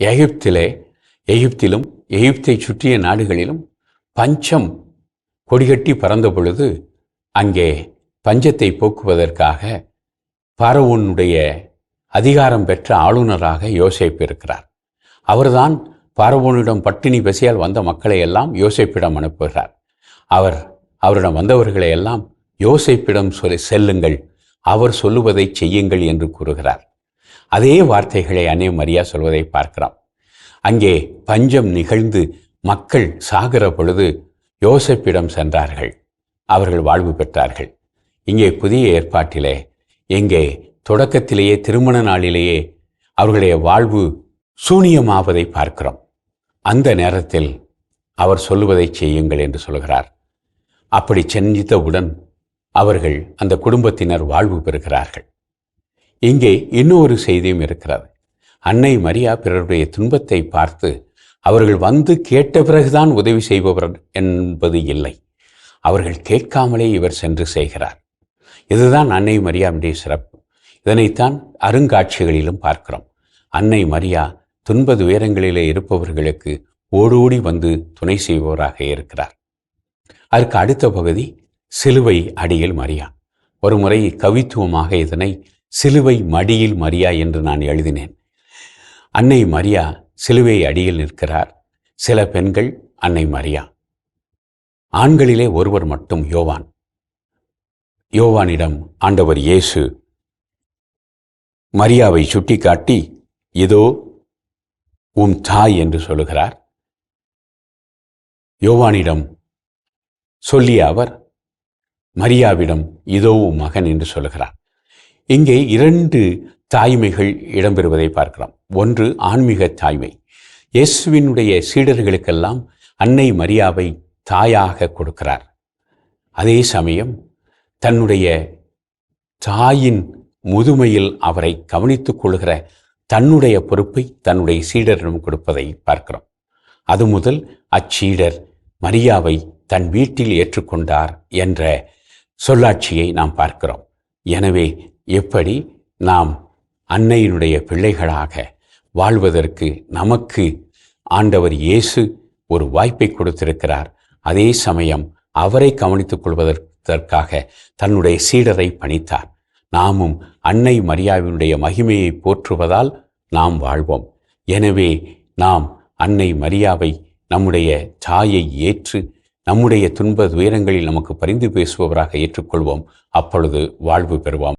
எகிப்திலே எகிப்திலும் எகிப்தை சுற்றிய நாடுகளிலும் பஞ்சம் கொடிகட்டி பறந்த பொழுது அங்கே பஞ்சத்தை போக்குவதற்காக பார்வோனுடைய அதிகாரம் பெற்ற ஆளுநராக யோசிப்பு இருக்கிறார். அவர்தான் பார்வோனிடம் பட்டினி பசியால் வந்த மக்களை எல்லாம் யோசிப்பிடம் அனுப்புகிறார். அவர் அவரிடம் வந்தவர்களை எல்லாம் யோசிப்பிடம் சொல்லி செல்லுங்கள் அவர் சொல்லுவதை செய்யுங்கள் என்று கூறுகிறார். அதே வார்த்தைகளை அன்னை மரியா சொல்வதை பார்க்கிறோம் அங்கே பஞ்சம் நிகழ்ந்து மக்கள் சாகிற பொழுது யோசப்பிடம் சென்றார்கள். அவர்கள் வாழ்வு பெற்றார்கள். இங்கே புதிய ஏற்பாட்டிலே எங்கே தொடக்கத்திலேயே திருமண நாளிலேயே அவர்களுடைய வாழ்வு சூனியமாவதை பார்க்கிறோம். அந்த நேரத்தில் அவர் சொல்லுவதை செய்யுங்கள் என்று சொல்கிறார். அப்படி செஞ்சித்தவுடன் அவர்கள் அந்த குடும்பத்தினர் வாழ்வு பெறுகிறார்கள். இங்கே இன்னொரு செய்தியும் இருக்கிறது. அன்னை மரியா பிறருடைய துன்பத்தை பார்த்து அவர்கள் வந்து கேட்ட பிறகுதான் உதவி செய்பவர் என்பது இல்லை. அவர்கள் கேட்காமலே இவர் சென்று செய்கிறார். இதுதான் அன்னை மரியாவுடைய சிறப்பு. இதனைத்தான் அருங்காட்சிகளிலும் பார்க்கிறோம். அன்னை மரியா துன்ப துயரங்களிலே இருப்பவர்களுக்கு ஓடோடி வந்து துணை செய்பவராக இருக்கிறார். அதற்கு அடுத்த பகுதி சிலுவை அடியில் மரியா. ஒரு முறை கவித்துவமாக இதனை சிலுவை மடியில் மரியா என்று நான் எழுதினேன். அன்னை மரியா சிலுவை அடியில் நிற்கிறார். சில பெண்கள் அன்னை மரியா. ஆண்களிலே ஒருவர் மட்டும் யோவான். யோவானிடம் ஆண்டவர் இயேசு மரியாவை சுட்டிக்காட்டி இதோ உம் தாய் என்று சொல்லுகிறார். யோவானிடம் சொல்லிய அவர் மரியாவிடம் இதோ உம் மகன் என்று சொல்லுகிறார். இங்கே இரண்டு தாய்மைகள் இடம்பெறுவதை பார்க்கலாம். ஒன்று ஆன்மீக தாய்மை. இயேசுவினுடைய சீடர்களுக்கெல்லாம் அன்னை மரியாவை தாயாக கொடுக்கிறார். அதே சமயம் தன்னுடைய தாயின் முதுமையில் அவரை கவனித்துக் கொள்கிற தன்னுடைய பொறுப்பை தன்னுடைய சீடரிடம் கொடுப்பதை பார்க்கிறோம். அது முதல் அச்சீடர் மரியாவை தன் வீட்டில் ஏற்றுக்கொண்டார் என்ற சொல்லாட்சியை நாம் பார்க்கிறோம். எனவே எப்படி நாம் அன்னையினுடைய பிள்ளைகளாக வாழ்வதற்கு நமக்கு ஆண்டவர் இயேசு ஒரு வாய்ப்பை கொடுத்திருக்கிறார். அதே சமயம் அவரை கவனித்துக் கொள்வதற்காக தன்னுடைய சீடரை பணித்தார். நாமும் அன்னை மரியாவினுடைய மகிமையை போற்றுவதால் நாம் வாழ்வோம். எனவே நாம் அன்னை மரியாவை நம்முடைய தாயை ஏற்று நம்முடைய துன்ப துயரங்களில் நமக்கு பரிந்து பேசுபவராக ஏற்றுக்கொள்வோம். அப்பொழுது வாழ்வு பெறுவோம்.